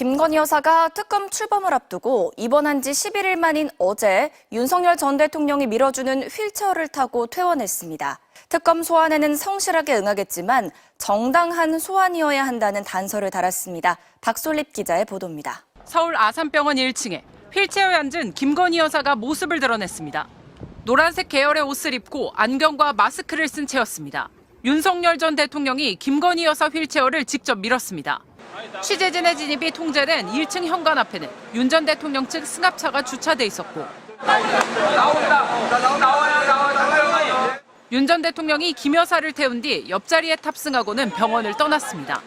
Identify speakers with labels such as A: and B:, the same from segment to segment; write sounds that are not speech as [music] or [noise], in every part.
A: 김건희 여사가 특검 출범을 앞두고 입원한 지 11일 만인 어제 윤석열 전 대통령이 밀어주는 휠체어를 타고 퇴원했습니다. 특검 소환에는 성실하게 응하겠지만 정당한 소환이어야 한다는 단서를 달았습니다. 박솔립 기자의 보도입니다.
B: 서울 아산병원 1층에 휠체어에 앉은 김건희 여사가 모습을 드러냈습니다. 노란색 계열의 옷을 입고 안경과 마스크를 쓴 채였습니다. 윤석열 전 대통령이 김건희 여사 휠체어를 직접 밀었습니다. 취재진의 진입이 통제된 1층 현관 앞에는 윤 전 대통령 측 승합차가 주차돼 있었고 윤 전 대통령이 김 여사를 태운 뒤 옆자리에 탑승하고는 병원을 떠났습니다.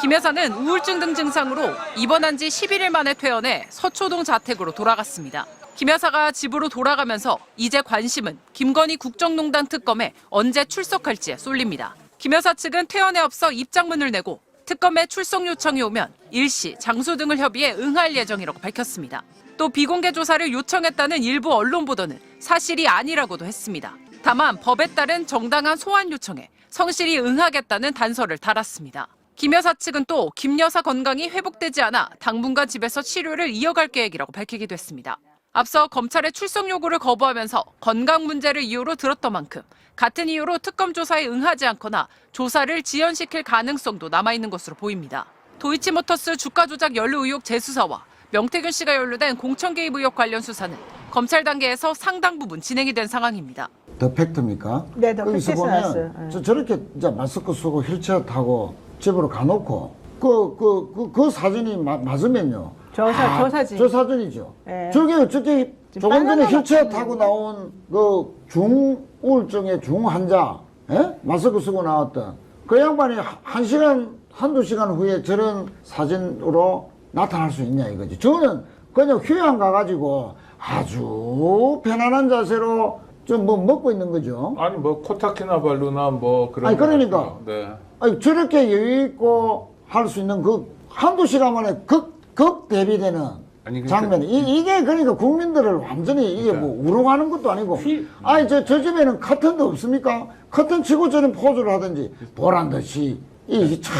B: 김 여사는 우울증 등 증상으로 입원한 지 11일 만에 퇴원해 서초동 자택으로 돌아갔습니다. 김 여사가 집으로 돌아가면서 이제 관심은 김건희 국정농단 특검에 언제 출석할지에 쏠립니다. 김 여사 측은 퇴원에 앞서 입장문을 내고 특검에 출석 요청이 오면 일시, 장소 등을 협의해 응할 예정이라고 밝혔습니다. 또 비공개 조사를 요청했다는 일부 언론 보도는 사실이 아니라고도 했습니다. 다만 법에 따른 정당한 소환 요청에 성실히 응하겠다는 단서를 달았습니다. 김 여사 측은 또 김 여사 건강이 회복되지 않아 당분간 집에서 치료를 이어갈 계획이라고 밝히기도 했습니다. 앞서 검찰의 출석 요구를 거부하면서 건강 문제를 이유로 들었던 만큼 같은 이유로 특검 조사에 응하지 않거나 조사를 지연시킬 가능성도 남아있는 것으로 보입니다. 도이치모터스 주가 조작 연루 의혹 재수사와 명태균 씨가 연루된 공천 개입 의혹 관련 수사는 검찰 단계에서 상당 부분 진행이 된 상황입니다.
C: 더 팩트입니까?
D: 네, 더 팩트에서
C: 보면.
D: 네.
C: 저, 저렇게 이제 마스크 쓰고 휠체어 타고 집으로 가놓고 그, 그, 그, 그 사진이 마- 맞으면요.
D: 저 사- 저 사진.
C: 저 사진이죠.
D: 네.
C: 저게 어떻게 조금 전에
D: 바나나
C: 휠체어
D: 같은
C: 타고
D: 거.
C: 나온 그 중우울증의 중환자, 예? 마스크 쓰고 나왔던 그 양반이 하- 한 시간, 한두 시간 후에 저런 사진으로 나타날 수 있냐 이거지. 저는 그냥 휴양 가가지고 아주 편안한 자세로 좀 뭐 먹고 있는 거죠.
E: 아니 뭐 코타키나발루나 뭐 그런
C: 아니,
E: 거
C: 그러니까.
E: 같아요. 네.
C: 아니, 저렇게 여유 있고 할 수 있는 그 한두 시간 만에 극, 극 대비되는
E: 아니, 그러니까-
C: 장면이 이, 이게 그러니까 국민들을 완전히 이게 뭐 우롱하는 것도 아니고 아니 저, 저 집에는 커튼도 없습니까? 커튼 치고 저런 포즈를 하든지 보란 듯이 이참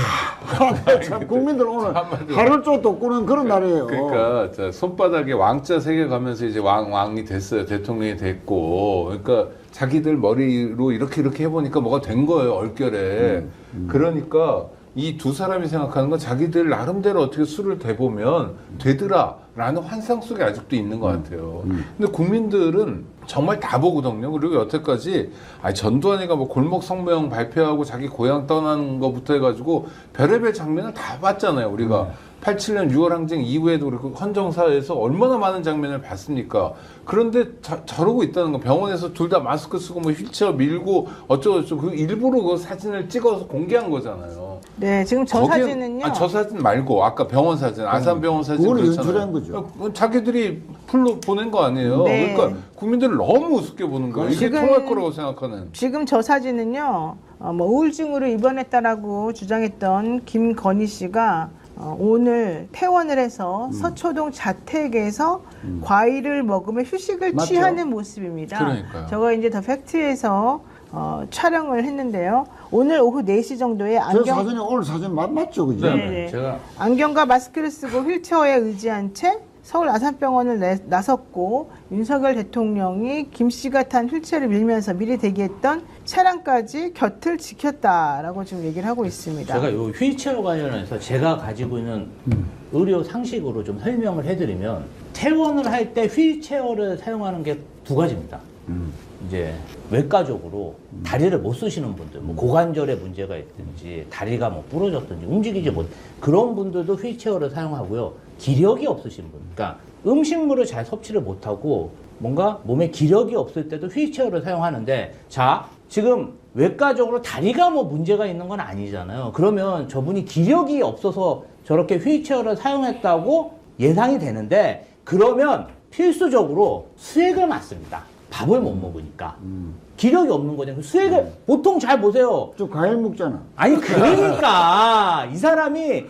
C: 참 국민들 오늘 하루 쪽도 꾸는 그런 날이에요.
E: 그러니까 자, 손바닥에 왕자 세개 가면서 이제 왕 왕이 됐어요. 대통령이 됐고. 그러니까 자기들 머리로 이렇게 이렇게 해보니까 뭐가 된 거예요. 얼결에. 그러니까 이 두 사람이 생각하는 건 자기들 나름대로 어떻게 수를 대보면 되더라라는 환상 속에 아직도 있는 것 같아요. 근데 국민들은 정말 다 보거든요. 그리고 여태까지 아니 전두환이가 뭐 골목 성명 발표하고 자기 고향 떠나는 것부터 해가지고 별의별 장면을 다 봤잖아요. 우리가 87년 6월 항쟁 이후에도 그렇고 헌정사에서 얼마나 많은 장면을 봤습니까? 그런데 자- 저러고 있다는 거 병원에서 둘 다 마스크 쓰고 뭐 휠체어 밀고 어쩌고저쩌고 그 일부러 그 사진을 찍어서 공개한 거잖아요.
D: 네, 지금 저
E: 거기에-
D: 사진은요.
E: 아, 저 사진 말고 아까 병원 사진, 아산 병원 사진
C: 그거는
E: 그렇잖아요.
C: 연출한 거죠.
E: 어, 자기들이 풀로 보낸 거 아니에요.
D: 네.
E: 그러니까 국민들을 너무 우습게 보는 거예요. 이게
D: 지금-
E: 통할 거라고 생각하는.
D: 지금 저 사진은요. 어, 뭐 우울증으로 입원했다라고 주장했던 김건희 씨가 어, 오늘 퇴원을 해서
E: 음.
D: 서초동 자택에서 과일을 먹으며 휴식을
C: 맞죠?
D: 취하는 모습입니다.
E: 그러니까요.
D: 저거 이제 더 팩트에서 어, 촬영을 했는데요. 오늘 오후 4시 정도에
C: 저
D: 안경
C: 사진이 오늘 사진 맞, 맞죠, 그죠?
D: 네, 네.
E: 제가
D: 안경과 마스크를 쓰고 휠체어에 의지한 채 서울 아산병원을 내- 나섰고 윤석열 대통령이 김 씨가 탄 휠체어를 밀면서 미리 대기했던 차량까지 곁을 지켰다라고 지금 얘기를 하고 있습니다.
F: 제가 요 휠체어 관련해서 제가 가지고 있는 의료 상식으로 좀 설명을 해드리면 퇴원을 할 때 휠체어를 사용하는 게 두 가지입니다. 이제 외과적으로 다리를 못 쓰시는 분들, 뭐 고관절에 문제가 있든지 다리가 뭐 부러졌든지 움직이지 못 그런 분들도 휠체어를 사용하고요. 기력이 없으신 분, 그러니까 음식물을 잘 섭취를 못하고 뭔가 몸에 기력이 없을 때도 휠체어를 사용하는데 자 지금 외과적으로 다리가 뭐 문제가 있는 건 아니잖아요. 그러면 저분이 기력이 없어서 저렇게 휠체어를 사용했다고 예상이 되는데 그러면 필수적으로 수액을 맞습니다. 밥을 못 먹으니까 기력이 없는 거잖아요. 그 수액을 보통 잘 보세요.
C: 저 과일 먹잖아.
F: 아니 그러니까 이 사람이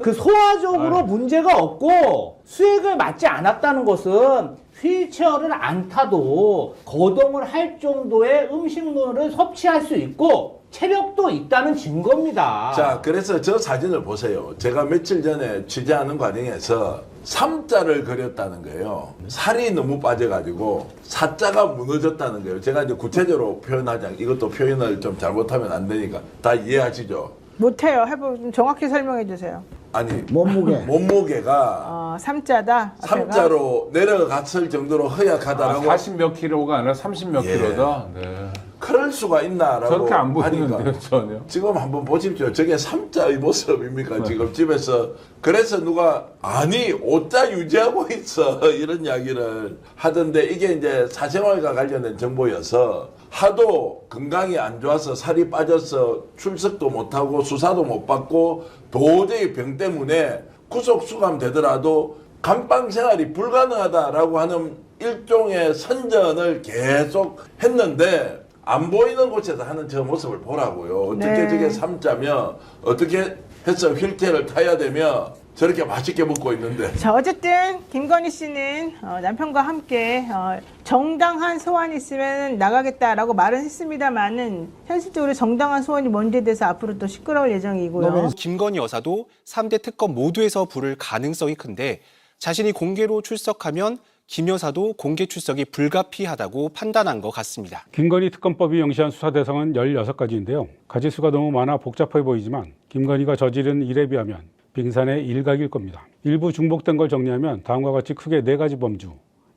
F: 그 소화적으로 문제가 없고 수액을 맞지 않았다는 것은 휠체어를 안 타도 거동을 할 정도의 음식물을 섭취할 수 있고 체력도 있다는 증거입니다.
G: 자, 그래서 저 사진을 보세요. 제가 며칠 전에 취재하는 과정에서 삼자를 그렸다는 거예요. 살이 너무 빠져가지고 사자가 무너졌다는 거예요. 제가 이제 구체적으로 표현하지 않, 이것도 표현을 좀 잘못하면 안 되니까 다 이해하시죠?
D: 못해요. 해보 좀 정확히 설명해 주세요.
G: 아니,
C: 몸무게.
G: 몸무게가
D: 어, 삼자다.
G: 삼자로 내려갔을 정도로 허약하다라고
E: 40 몇 킬로가 아니라 30 몇
G: 예.
E: 킬로다. 네.
G: 그럴 수가 있나라고
E: 저렇게 안 보이는데요, 전혀.
G: 지금 한번 보십시오. 저게 삼자의 모습입니까? 지금 집에서 그래서 누가 아니 오자 유지하고 있어 [laughs] 이런 이야기를 하던데 이게 이제 사생활과 관련된 정보여서 하도 건강이 안 좋아서 살이 빠져서 출석도 못하고 수사도 못 받고 도저히 병 때문에 구속 수감 되더라도 감방 생활이 불가능하다라고 하는 일종의 선전을 계속 했는데 안 보이는 곳에서 하는 저 모습을 보라고요. 어떻게
D: 네.
G: 저게 삼자며 어떻게 해서 휠체어를 타야 되며 저렇게 맛있게 먹고 있는데
D: 자, 어쨌든 김건희 씨는 어, 남편과 함께 어, 정당한 소환이 있으면 나가겠다라고 말은 했습니다만은 현실적으로 정당한 소환이 뭔지에 대해서 앞으로 또 시끄러울 예정이고요.
H: 김건희 여사도 3대 특검 모두에서 부를 가능성이 큰데 자신이 공개로 출석하면 김 여사도 공개 출석이 불가피하다고 판단한 것 같습니다.
I: 김건희 특검법이 명시한 수사 대상은 16가지인데요. 가지수가 너무 많아 복잡해 보이지만 김건희가 저지른 일에 비하면 빙산의 일각일 겁니다. 일부 중복된 걸 정리하면 다음과 같이 크게 네가지 범주,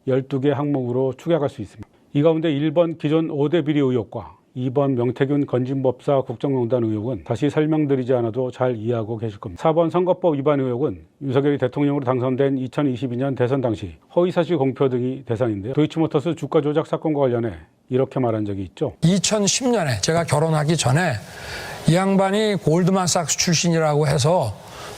I: 12개 항목으로 축약할 수 있습니다. 이 가운데 1번 기존 5대 비리 의혹과 2번 명태균 건진법사 국정농단 의혹은 다시 설명드리지 않아도 잘 이해하고 계실 겁니다. 4번 선거법 위반 의혹은 윤석열이 대통령으로 당선된 2022년 대선 당시 허위사실 공표 등이 대상인데요. 도이치모터스 주가 조작 사건과 관련해 이렇게 말한 적이 있죠.
J: 2010년에 제가 결혼하기 전에 이 양반이 골드만삭스 출신이라고 해서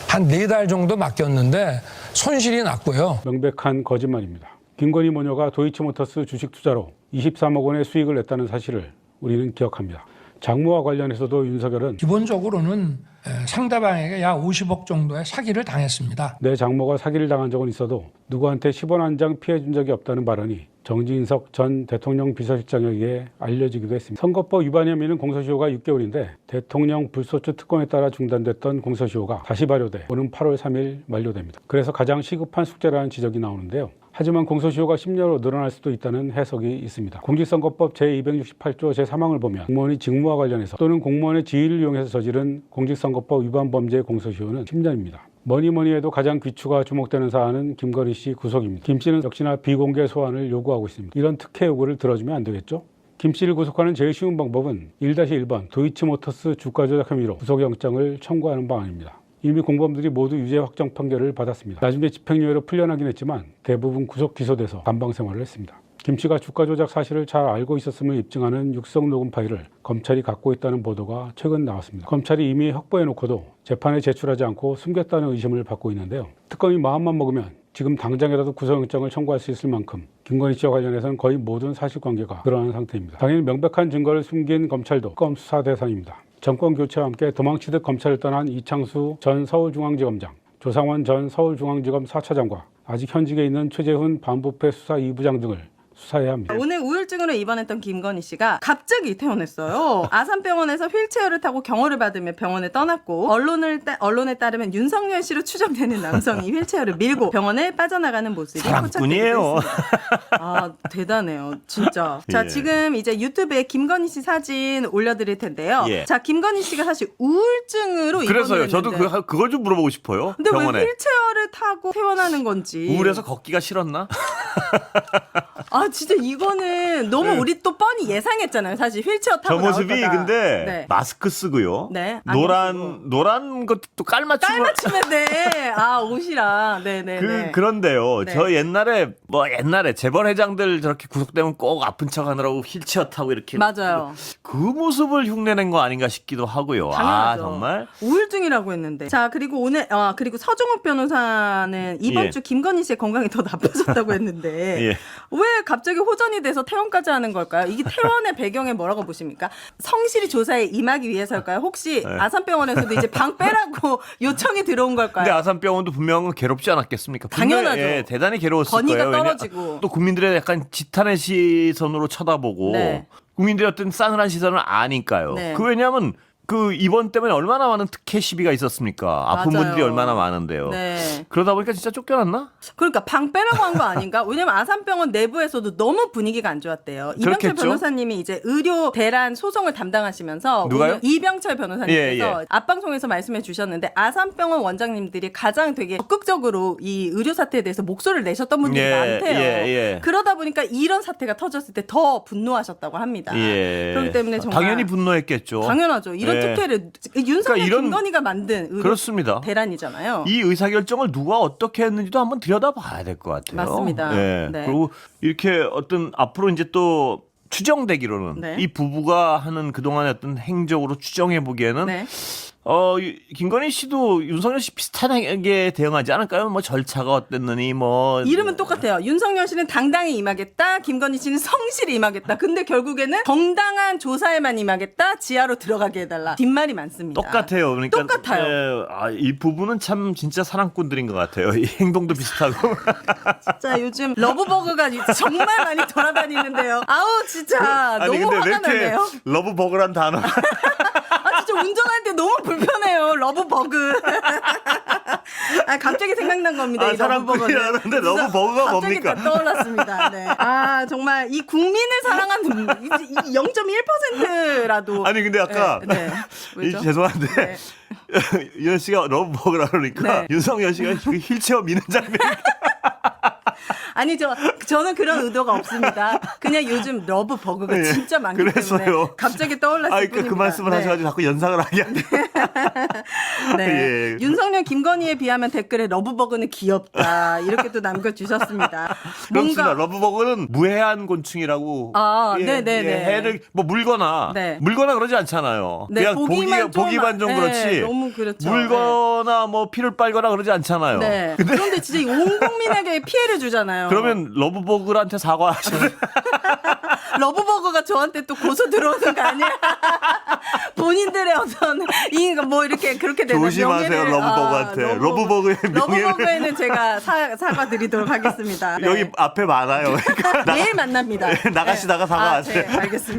J: 한 네 달 정도 맡겼는데 손실이 났고요.
I: 명백한 거짓말입니다. 김건희 모녀가 도이치모터스 주식 투자로 23억 원의 수익을 냈다는 사실을 우리는 기억합니다. 장모와 관련해서도 윤석열은
J: 기본적으로는 에, 상대방에게 약 50억 정도의 사기를 당했습니다.
I: 내 장모가 사기를 당한 적은 있어도 누구한테 10원 한 장 피해 준 적이 없다는 발언이 정진석 전 대통령 비서실장에게 알려지기도 했습니다. 선거법 위반 혐의는 공소시효가 6개월인데 대통령 불소추 특권에 따라 중단됐던 공소시효가 다시 발효돼 오는 8월 3일 만료됩니다. 그래서 가장 시급한 숙제라는 지적이 나오는데요. 하지만 공소시효가 10년으로 늘어날 수도 있다는 해석이 있습니다. 공직선거법 제268조 제3항을 보면 공무원이 직무와 관련해서 또는 공무원의 지위를 이용해서 저지른 공직선거법 위반 범죄의 공소시효는 10년입니다. 뭐니 뭐니 해도 가장 귀추가 주목되는 사안은 김건희 씨 구속입니다. 김 씨는 역시나 비공개 소환을 요구하고 있습니다. 이런 특혜 요구를 들어주면 안 되겠죠? 김 씨를 구속하는 제일 쉬운 방법은 1-1번 도이치모터스 주가 조작 혐의로 구속영장을 청구하는 방안입니다. 이미 공범들이 모두 유죄 확정 판결을 받았습니다. 나중에 집행유예로 풀려나긴 했지만 대부분 구속 기소돼서 감방 생활을 했습니다. 김 씨가 주가 조작 사실을 잘 알고 있었음을 입증하는 육성 녹음 파일을 검찰이 갖고 있다는 보도가 최근 나왔습니다. 검찰이 이미 확보해 놓고도 재판에 제출하지 않고 숨겼다는 의심을 받고 있는데요. 특검이 마음만 먹으면 지금 당장이라도 구속영장을 청구할 수 있을 만큼 김건희 씨와 관련해서는 거의 모든 사실관계가 드러난 상태입니다. 당연히 명백한 증거를 숨긴 검찰도 특검 수사 대상입니다. 정권 교체와 함께 도망치듯 검찰을 떠난 이창수 전 서울중앙지검장, 조상원 전 서울중앙지검 4차장과 아직 현직에 있는 최재훈 반부패 수사 2부장 등을 수사해야 합니다.
K: 오늘 우울증으로 입원했던 김건희 씨가 갑자기 퇴원했어요. [laughs] 아산병원에서 휠체어를 타고 경호를 받으며 병원을 떠났고 언론을 따- 언론에 따르면 윤석열 씨로 추정되는 남성이 [laughs] 휠체어를 밀고 병원을 빠져나가는 모습이 포착되기도 했습니다. 아 대단해요, 진짜. [laughs] 자
L: 예.
K: 지금 이제 유튜브에 김건희 씨 사진 올려드릴 텐데요.
L: 예.
K: 자 김건희 씨가 사실 우울증으로
L: 그래서요. 저도
K: 했는데
L: 그, 그걸 좀 물어보고 싶어요.
K: 근데
L: 병원에.
K: 왜 휠체어를 타고 퇴원하는 건지
L: 우울해서 걷기가 싫었나?
K: 아 진짜 이거는 너무 우리 또 뻔히 예상했잖아요. 사실 휠체어 타고
L: 저 모습이
K: 거다.
L: 근데
K: 네.
L: 마스크 쓰고요.
K: 네, 안경
L: 노란
K: 쓰고.
L: 노란 것도 깔맞춤.
K: 깔맞춤에 네. 아 옷이랑 네네.
L: 그
K: 네.
L: 그런데요.
K: 네.
L: 저 옛날에 뭐 옛날에 재벌 회장들 저렇게 구속되면 꼭 아픈 척하느라고 휠체어 타고 이렇게
K: 맞아요.
L: 그 모습을 흉내낸 거 아닌가 싶기도 하고요. 아
K: 당연하죠.
L: 정말
K: 우울증이라고 했는데. 자 그리고 오늘 아 그리고 서종욱 변호사는 이번
L: 예.
K: 주 김건희 씨의 건강이 더 나빠졌다고 했는데. [laughs]
L: 예.
K: 왜 갑자기 호전이 돼서 퇴원까지 하는 걸까요? 이게 퇴원의 배경에 뭐라고 보십니까? 성실히 조사에 임하기 위해서일까요? 혹시
L: 네.
K: 아산병원에서도 이제 방 빼라고 [laughs] 요청이 들어온 걸까요?
L: 근데 아산병원도 분명은 괴롭지 않았겠습니까?
K: 당연하죠.
L: 예, 대단히 괴로웠을
K: 건의가
L: 거예요. 왜냐-
K: 떨어지고.
L: 또 국민들의 약간 지탄의 시선으로 쳐다보고
K: 네.
L: 국민들의 어떤 싸늘한 시선을 아니까요.
K: 네.
L: 그 왜냐하면 그 입원 때문에 얼마나 많은 특혜 시비가 있었습니까? 아픈
K: 맞아요.
L: 분들이 얼마나 많은데요.
K: 네.
L: 그러다 보니까 진짜 쫓겨났나?
K: 그러니까 방 빼라고 한 거 아닌가? 왜냐면 아산병원 내부에서도 너무 분위기가 안 좋았대요. 이병철
L: 그렇겠죠?
K: 변호사님이 이제 의료 대란 소송을 담당하시면서
L: 누가요?
K: 오늘 이병철 변호사님께서
L: 예, 예.
K: 앞방송에서 말씀해 주셨는데 아산병원 원장님들이 가장 되게 적극적으로 이 의료 사태에 대해서 목소리를 내셨던 분들이
L: 예,
K: 많대요.
L: 예, 예.
K: 그러다 보니까 이런 사태가 터졌을 때 더 분노하셨다고 합니다.
L: 예.
K: 그렇기 때문에 정말
L: 당연히 분노했겠죠.
K: 당연하죠. 이런
L: 예.
K: 특혜를 윤석열
L: 그러니까 이런-
K: 김건희가 만든 의료
L: 그렇습니다.
K: 대란이잖아요.
L: 이 의사결정을 누가 어떻게 했는지도 한번 들여다봐야 될 것 같아요.
K: 맞습니다.
L: 예.
K: 네.
L: 그리고 이렇게 어떤 앞으로 이제 또 추정되기로는
K: 네.
L: 이 부부가 하는 그동안의 어떤 행적으로 추정해 보기에는
K: 네.
L: 어 이- 김건희 씨도 윤석열 씨 비슷하게 대응하지 않을까요? 뭐 절차가 어땠느니 뭐
K: 이름은 똑같아요. 윤석열 씨는 당당히 임하겠다. 김건희 씨는 성실히 임하겠다. 근데 결국에는 정당한 조사에만 임하겠다. 지하로 들어가게 해달라. 뒷말이 많습니다.
L: 똑같아요. 그러니까
K: 똑같아요.
L: 예, 아, 이 부부는 참 진짜 사랑꾼들인 것 같아요. 이 행동도 비슷하고. [laughs]
K: 진짜 요즘 러브버그가 정말 많이 돌아다니는데요. 아우 진짜
L: 아니
K: 너무 화가 나네요.
L: 러브버그란 단어 [laughs]
K: 운전할 때 너무 불편해요. 러브버그. [laughs] 아 갑자기 생각난 겁니다.
L: 아,
K: 이.
L: 사랑꾼이라는데 러브버그가
K: 갑자기
L: 뭡니까?
K: 딱 떠올랐습니다. 네. 아 정말 이 국민을 사랑하는 0.1%라도
L: 아니 근데 아까
K: 네, 네. [laughs]
L: 죄송한데
K: 네. [laughs]
L: 윤 씨가 러브버그라 그러니까
K: 네.
L: 윤석열 씨가 그 휠체어 미는 장면
K: 아니 저 저는 그런 의도가 없습니다. 그냥 요즘 러브 버그가
L: 예,
K: 진짜 많기
L: 그래서요.
K: 때문에 갑자기 떠올랐을
L: 아,
K: 뿐입니다.
L: 그러니까 그 말씀을
K: 네.
L: 하셔가지고 자꾸 연상을 하게 하네. [laughs]
K: 네.
L: 예.
K: 윤석열 김건희에 비하면 댓글에 러브 버그는 귀엽다 이렇게 또 남겨주셨습니다.
L: 그렇습니다. 러브 버그는 무해한 곤충이라고.
K: 아,
L: 예,
K: 네네네.
L: 예, 해를 뭐 물거나
K: 네.
L: 물거나 그러지 않잖아요.
K: 네,
L: 그냥
K: 보기만
L: 보기
K: 좀-
L: 좀
K: 네,
L: 그렇지.
K: 너무 그렇죠.
L: 물거나 뭐 피를 빨거나 그러지 않잖아요.
K: 네. 그런데 진짜 이온 국민에게 피해를 주잖아요.
L: 그러면 러브버그한테 사과하시는 [laughs]
K: 러브버거가 저한테 또 고소 들어오는 거 아니야? [laughs] 본인들의 어떤 이뭐 이렇게 그렇게 되는
L: 조심하세요,
K: 명예를-
L: 러브버거한테.
K: 러브버거.
L: 러브버거의 명예를-
K: 러브버거에는 제가 사, 사과드리도록 하겠습니다. 네.
L: 여기 앞에 많아요. [laughs] 그러니까
K: 내일 만납니다.
L: 나가시다가
K: 네.
L: 사과하세요.
K: 아, 네, 알겠습니다.